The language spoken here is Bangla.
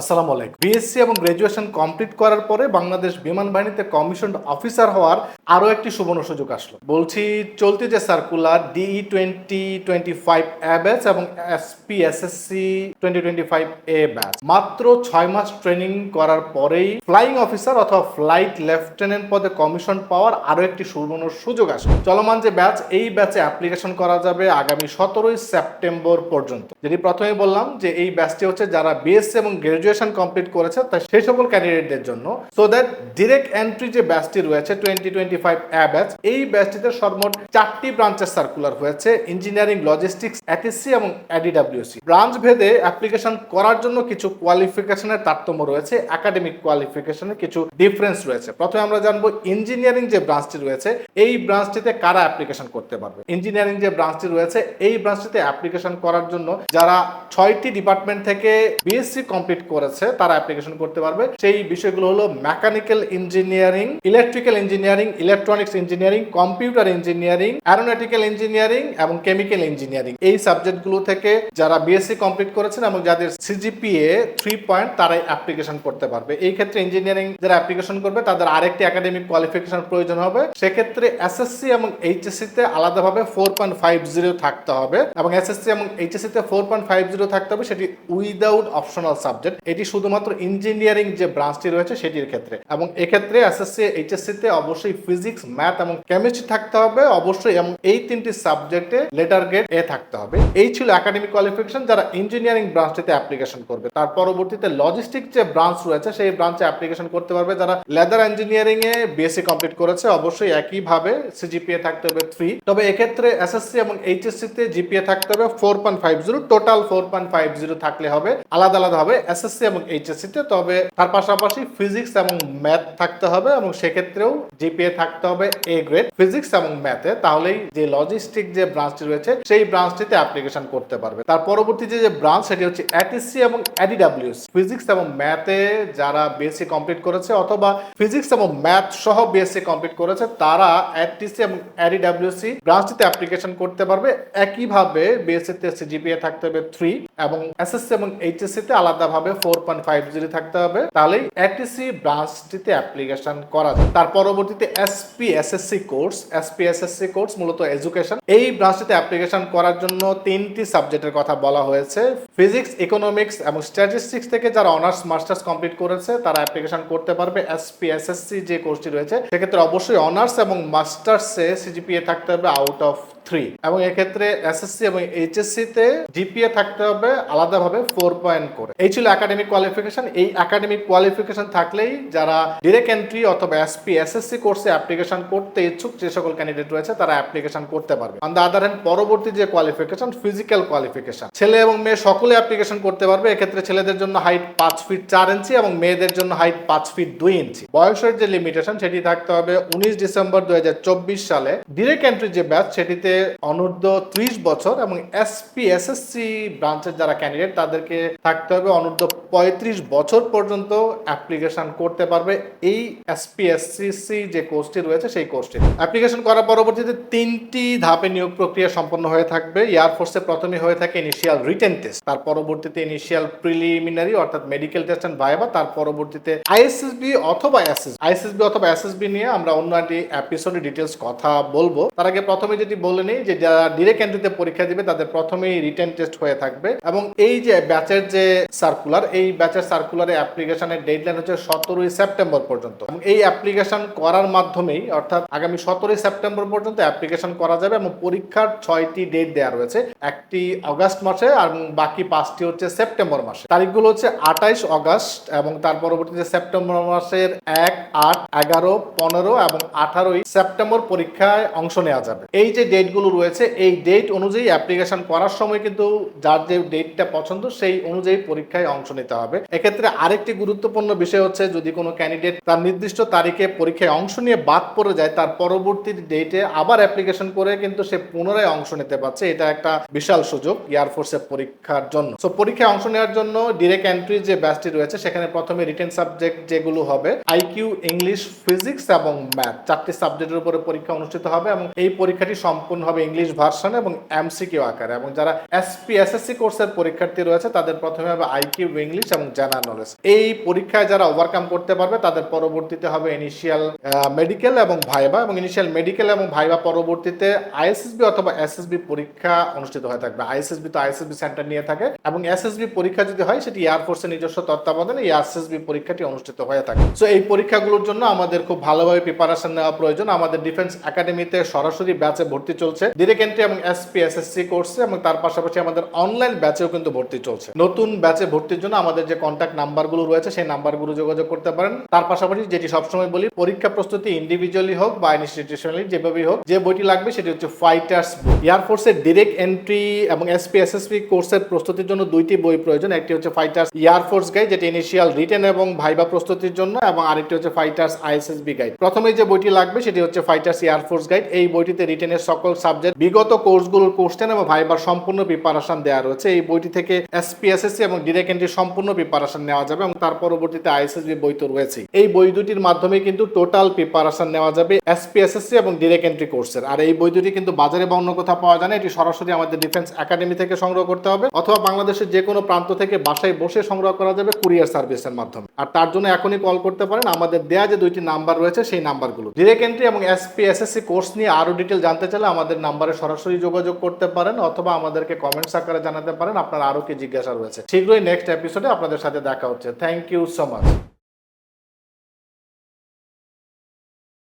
আসসালামু আলাইকুম। বিএসসি এবং গ্রাজুয়েশন কমপ্লিট করার পরে বাংলাদেশ বিমান বাহিনীতে কমিশন অফিসার হওয়ার আরও একটি সুবর্ণ সুযোগ আসলো। বলছি, চলতি যে circular DE twenty twenty five A batch এবং SP SSC twenty twenty five A batch মাত্র ছয় মাস ট্রেনিং করার পরেই ফ্লাইং অফিসার অথবা ফ্লাইট লেফটেন্যান্ট পদে কমিশন পাওয়ার আরও একটি সুবর্ণ সুযোগ আসলো। চলমান যে ব্যাচ এই ব্যাচে অ্যাপ্লিকেশন করা যাবে আগামী সতেরোই সেপ্টেম্বর পর্যন্ত। যেটি প্রথমে বললাম যে এই ব্যাচটি হচ্ছে যারা বিএসসি এবং গ্রাজুয়েশন কমপ্লিট করেছে তাই সেই সকল ক্যান্ডিডেটদের জন্য। সো দ্যাট ডিরেক্ট এন্ট্রি যে ব্যাচটি রয়েছে twenty twenty five A batch এই ব্যাচটিতে সর্বমোট চারটি ব্রাঞ্চের সার্কুলার হয়েছে ইঞ্জিনিয়ারিং লজিস্টিক্স এটিসি এবং এডিডাব্লিউসি ব্রাঞ্চ ভেদে অ্যাপ্লিকেশন করার জন্য কিছু কোয়ালিফিকেশনের তারতম্য রয়েছে একাডেমিক কোয়ালিফিকেশনের কিছু ডিফারেন্স রয়েছে। প্রথমে আমরা জানব ইঞ্জিনিয়ারিং যে ব্রাঞ্চটি রয়েছে, এই ব্রাঞ্চটিতে কারা অ্যাপ্লিকেশন করতে পারবে? ইঞ্জিনিয়ারিং যে ব্রাঞ্চটি রয়েছে, এই ব্রাঞ্চটিতে অ্যাপ্লিকেশন করার জন্য যারা ছয়টি ডিপার্টমেন্ট থেকে বিএসসি কমপ্লিট করেছে, তারা অ্যাপ্লিকেশন করতে পারবে। সেই বিষয়গুলো হলো mechanical engineering electrical engineering electronics engineering computer engineering aeronautical engineering এবং কেমিক্যাল ইঞ্জিনিয়ারিং এই সাবজেক্টগুলো থেকে যারা বিএসসি কমপ্লিট করেছেন এবং যাদের সিজিপিএ থ্রি পয়েন্ট তারাই অ্যাপ্লিকেশন করতে পারবে। এই ক্ষেত্রে ইঞ্জিনিয়ারিং যারা অ্যাপ্লিকেশন করবে, তাদের আরেকটি একাডেমিক কোয়ালিফিকেশন প্রয়োজন হবে। সেক্ষেত্রে এসএসসি এবং এইচএসসি তে আলাদাভাবে ফোর পয়েন্ট ফাইভ জিরো থাকতে হবে এবং এসএসসি এবং এইচএসসি তে ফোর পয়েন্ট ফাইভ জিরো থাকতে হবে, সেটি উইদাউট অপশনাল সাবজেক্ট এটি শুধুমাত্র ইঞ্জিনিয়ারিং যে ব্রাঞ্চটি রয়েছে সেটির ক্ষেত্রে। এবং এক্ষেত্রে এসএসসি এইচএসসি তে অবশ্যই ফিজিক্স ম্যাথ এবং কেমিস্ট্রি থাকতে হবে। অবশ্যই এবং এই তিনটি সাবজেক্টে লেটার গ্রেড এ থাকতে হবে। এই ছিল একাডেমিক কোয়ালিফিকেশন যারা ইঞ্জিনিয়ারিং ব্রাঞ্চটিতে অ্যাপ্লিকেশন করবে। তার পরবর্তীতে লজিস্টিক যে ব্রাঞ্চ রয়েছে, সেই ব্রাঞ্চে অ্যাপ্লিকেশন করতে পারবে যারা লেদার ইঞ্জিনিয়ারিং এ বিএসসি কমপ্লিট করেছে। অবশ্যই একইভাবে সিজিপিএ থাকতে হবে থ্রি তবে এক্ষেত্রে এসএসসি এবং এইচএসসি তে জিপিএ থাকতে হবে four point five zero total four point five zero থাকলে হবে। আলাদা আলাদা হবে। এসএসসি এবং এইচএসসি তে, তবে তার পাশাপাশি ফিজিক্স এবং ম্যাথ থাকতে হবে এবং সেক্ষেত্রেও জিপিএ থাকতে হবে এ গ্রেড। ফিজিক্স এবং ম্যাথে তাহলেই যে লজিস্টিক যে ব্রাঞ্চটি রয়েছে, সেই ব্রাঞ্চটিতে অ্যাপ্লিকেশন করতে পারবে। তার পরবর্তী যে ব্রাঞ্চ সেটি হচ্ছে এটিসি এবং এডিডাব্লিউস ফিজিক্স এবং ম্যাথে যারা বিএসসি কমপ্লিট করেছে অথবা ফিজিক্স এবং ম্যাথ সহ বিএসসি কমপ্লিট করেছে, তারা এটিসি এবং এডিডাব্লিউসি ব্রাঞ্চটিতে অ্যাপ্লিকেশন করতে পারবে। একইভাবে বিএসসি তে সিজিপিএ থাকতে হবে থ্রি এবং এসএসসি এবং এইচএসসি তে আলাদাভাবে ফোর পয়েন্ট ফাইভ জিরো থাকতে হবে, তাহলেই এটিসি ব্রাঞ্চটিতে অ্যাপ্লিকেশন করা যায়। তার পরবর্তীতে এসপি কোর্স এসপি কোর্স মূলত এডুকেশন এই ব্রাঞ্চটিতে অ্যাপ্লিকেশন করার জন্য তিনটি সাবজেক্টের কথা বলা হয়েছে। ফিজিক্স ইকোনমিক্স এবং স্ট্যাটিস্টিক্স থেকে যারা অনার্স মাস্টার্স কমপ্লিট করেছে, তারা অ্যাপ্লিকেশন করতে পারবে এসপি এসএসসি যে কোর্সটি রয়েছে। সেক্ষেত্রে অবশ্যই অনার্স এবং মাস্টার্সে সিজিপিএ থাকতে হবে আউট অফ থ্রি এবং এক্ষেত্রে এসএসসি এবং এইচএসসি তে জিপিএ থাকতে হবে আলাদাভাবে ফোর পয়েন্ট করে। এই ছিল একাডেমিক কোয়ালিফিকেশন এই একাডেমিক কোয়ালিফিকেশন থাকলেই যারা ডিরেক্ট এন্ট্রি অথবা এসপি এসএসসি কোর্সে অ্যাপ্লিকেশন করতে ইচ্ছুক, যে সকল ক্যান্ডিডেট রয়েছে, তারা অ্যাপ্লিকেশন করতে পারবে। অন দ্য আদার হ্যান্ড পরবর্তী যে কোয়ালিফিকেশন ফিজিক্যাল কোয়ালিফিকেশন ছেলে এবং মেয়ে সকলে অ্যাপ্লিকেশন করতে পারবে। এক্ষেত্রে ছেলেদের জন্য হাইট পাঁচ ফিট চার ইঞ্চি এবং মেয়েদের জন্য হাইট পাঁচ ফিট দুই ইঞ্চি বয়সের যে লিমিটেশন সেটি থাকতে হবে উনিশ ডিসেম্বর দুই হাজার চব্বিশ সালে। ডিরেক্ট এন্ট্রি যে ব্যাচ সেটিতে অনূর্ধ্ব ত্রিশ বছর এবং এসপি এসএসসি ব্রাঞ্চের যারা ক্যান্ডিডেট তাদেরকে থাকতে হবে অনূর্ধ্ব পঁয়ত্রিশ বছর পর্যন্ত অ্যাপ্লিকেশন করতে পারবে এই এসপি এসসিসি যে কোর্সটি রয়েছে সেই কোর্সটি অ্যাপ্লিকেশন করার পরবর্তীতে তিনটি ধাপে নিয়োগ প্রক্রিয়া সম্পন্ন হয়ে থাকবে। এয়ারফোর্সে প্রথমে হয়ে থাকে ইনিশিয়াল রিটেন টেস্ট তার পরবর্তীতে ইনিশিয়াল প্রিলিমিনারি অর্থাৎ মেডিকেল টেস্ট অ্যান্ড ভাইবা তার পরবর্তীতে আইএসএসবি অথবা এসএস আইএসএসবি অথবা এসএসবি নিয়ে আমরা অন্য একটি এপিসোডে ডিটেলস কথা বলব। তার আগে প্রথমে যেটি বলে নিই যে যারা ডিরেক্ট এন্ট্রিতে পরীক্ষা দিবে, তাদের প্রথমেই রিটেন টেস্ট হয়ে থাকবে। এবং এই যে ব্যাচের যে সার্কুলার এই ব্যাচের সার্কুলারে অ্যাপ্লিকেশনের ডেডলাইন হচ্ছে সতেরোই সেপ্টেম্বর পর্যন্ত। এবং এই অ্যাপ্লিকেশন করার মাধ্যমেই, অর্থাৎ আগামী সতেরোই সেপ্টেম্বর পর্যন্ত অ্যাপ্লিকেশন করা যাবে এবং পরীক্ষার ছয়টি ডেট দেওয়া রয়েছে। একটি অগাস্ট মাসে আর বাকি পাঁচটি হচ্ছে সেপ্টেম্বর মাসে। তারিখগুলো হচ্ছে আঠাইশ অগাস্ট এবং তার পরবর্তীতে সেপ্টেম্বর মাসের এক, আট, এগারো, পনেরো এবং আঠারোই সেপ্টেম্বর পরীক্ষায় অংশ নেওয়া যাবে। এই যে ডেটগুলো রয়েছে, এই ডেট অনুযায়ী অ্যাপ্লিকেশন করার সময় কিন্তু যার যে ডেটটা পছন্দ সেই অনুযায়ী পরীক্ষায় অংশ নিতে হবে। এক্ষেত্রে আরেকটি গুরুত্বপূর্ণ বিষয় হচ্ছে, যদি কোনো ক্যান্ডিডেট তার নির্দিষ্ট তারিখে পরীক্ষায় অংশ নিয়ে বাদ পড়ে যায়, তার পরবর্তী ডেটে আবার অ্যাপ্লিকেশন করে কিন্তু সে পুনরায় অংশ নিতে পারছে। এটা একটা বিশাল সুযোগ এয়ারফোর্সের পরীক্ষার জন্য। সো পরীক্ষায় অংশ নেওয়ার জন্য ডিরেক্ট এন্ট্রি যে ব্যাচটি রয়েছে, সেখানে প্রথমে রিটেন সাবজেক্ট যেগুলো হবে আইকিউ ইংলিশ ফিজিক্স এবং ম্যাথ চারটি সাবজেক্টের উপরে পরীক্ষা অনুষ্ঠিত হবে এবং এই পরীক্ষাটি সম্পূর্ণ হবে ইংলিশ ভার্সন এবং এমসিকিউ আকারে। এবং যারা এসপি এসএসসি কোর্সের পরীক্ষার্থী রয়েছে, তাদের প্রথমে হবে আইকিউ ইংলিশ এবং জেনারেল নলেজ এই পরীক্ষায় যারা ওভারকাম করতে পারবে, তাদের পরবর্তীতে হবে ইনিশিয়াল মেডিকেল এবং ভাইবা এবং ইনিশিয়াল মেডিকেল এবং ভাইবা পরবর্তীতে আইএসএসবি অথবা এসএসবি পরীক্ষা অনুষ্ঠিত হয়ে থাকবে। আইএসএসবি তো আইএসএসবি সেন্টার নিয়ে থাকে। এবং এসএসবি পরীক্ষা যদি হয়, সেটি এয়ারফোর্সের নিজস্ব তত্ত্বাবধানে এই এসএসবি পরীক্ষাটি অনুষ্ঠিত হয়ে থাকে। সো এই পরীক্ষাগুলোর জন্য আমাদের খুব ভালোভাবে প্রিপারেশন নেওয়া প্রয়োজন। আমাদের ডিফেন্স একাডেমিতে সরাসরি ব্যাচে ভর্তি চলছে। ডিরেক্ট এন্ট্রি এবং এসপি এসএসসি কোর্সে এবং তার পাশাপাশি আমাদের অনলাইন ব্যাচেও কিন্তু ভর্তি চলছে। নতুন ব্যাচে ভর্তির জন্য আমাদের যে কন্ট্যাক্ট নাম্বারগুলো রয়েছে, সেই নাম্বারগুলো যোগাযোগ করতে পারেন। তার পাশাপাশি যেটি সবসময় বলি, পরীক্ষা প্রস্তুতি ইন্ডিভিজুয়ালি হোক বা ইনস্টিটিউশনালি যেভাবেই হোক, যে বইটি লাগবে সেটি হচ্ছে ফাইটার্স এয়ারফোর্সের ডিরেক্ট এন্ট্রি এবং এসপি এসএসপি কোর্সের প্রস্তুতির জন্য দুইটি বই প্রয়োজন। একটি হচ্ছে ফাইটার্স এয়ারফোর্স গাইড যেটি ইনিশিয়াল রিটেন এবং ভাইবা প্রস্তুতির জন্য, এবং আরেকটি হচ্ছে ফাইটার্স আইএসএসবি গাইড প্রথমে যে বইটি লাগবে, সেটি হচ্ছে ফাইটার্স এয়ারফোর্স গাইড এই বইটিতে রিটেনের সকল সাবজেক্ট বিগত কোর্সগুলোর কোশ্চেন এবং ভাইবার সম্পূর্ণ প্রিপারেশন দেওয়া রয়েছে। এই বইটি থেকে এসপি এসএসসি এবং ডিরেক্ট এন্ট্রি সম্পূর্ণ প্রিপারেশন নেওয়া যাবে এবং তার পরবর্তীতে আইএসএসবি বই তো রয়েছে। এই বই দুটির মাধ্যমে কিন্তু টোটাল প্রিপারেশন নেওয়া যাবে এসপিএসএসসি এবং ডিরেক্ট এন্ট্রি কোর্সের আর এই বই দুটি কিন্তু বাজারে বা অন্য কোথাও পাওয়া যায় না, এটি সরাসরি আমাদের ডিফেন্স একাডেমি থেকে সংগ্রহ করতে হবে অথবা বাংলাদেশের যে কোনো প্রান্ত থেকে বাসায় বসে সংগ্রহ করা যাবে কুরিয়ার সার্ভিসের মাধ্যমে। আর তার জন্য এখনই কল করতে পারেন, আমাদের দেয়া যে দুইটি নাম্বার রয়েছে সেই নাম্বারগুলো ডিরেক্ট এন্ট্রি এবং এসপিএসএসসি কোর্স নিয়ে আরও ডিটেল জানতে চাইলে আমাদের নাম্বারে সরাসরি যোগাযোগ করতে পারেন অথবা আমাদেরকে কমেন্টস আকারে জানাতে পারেন। আপনার আরও কি জিজ্ঞাসা রয়েছে। শীঘ্রই নেক্সট এপিসোডে আপনাদের সাথে দেখা হচ্ছে। Thank you so much